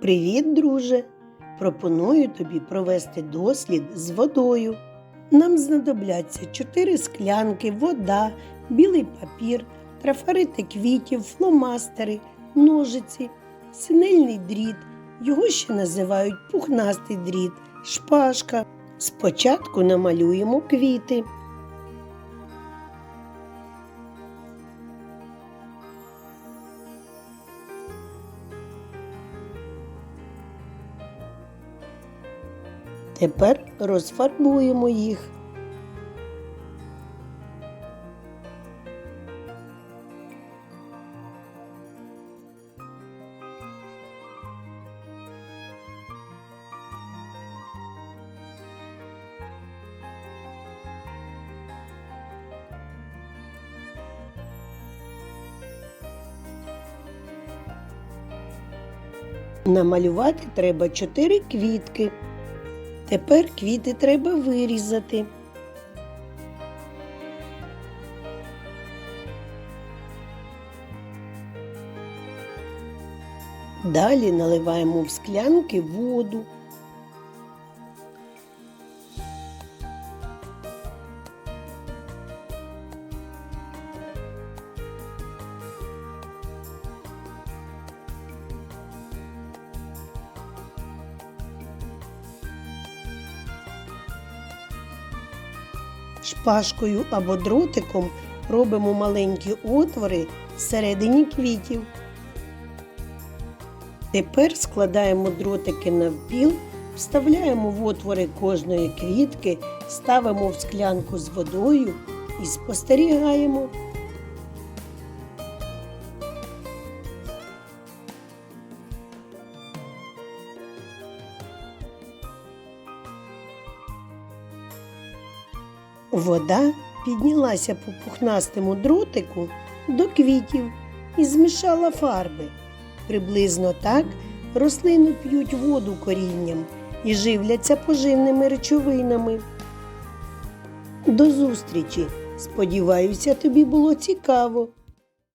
Привіт, друже! Пропоную тобі провести дослід з водою. Нам знадобляться 4 склянки, вода, білий папір, трафарити квітів, фломастери, ножиці, синельний дріт. Його ще називають пухнастий дріт, шпажка. Спочатку намалюємо квіти. Тепер розфарбуємо їх. Намалювати треба 4 квітки. Тепер квіти треба вирізати. Далі наливаємо в склянки воду. Шпажкою або дротиком робимо маленькі отвори всередині квітів. Тепер складаємо дротики навпіл, вставляємо в отвори кожної квітки, ставимо в склянку з водою і спостерігаємо. Вода піднялася по пухнастому дротику до квітів і змішала фарби. Приблизно так рослини п'ють воду корінням і живляться поживними речовинами. До зустрічі! Сподіваюся, тобі було цікаво.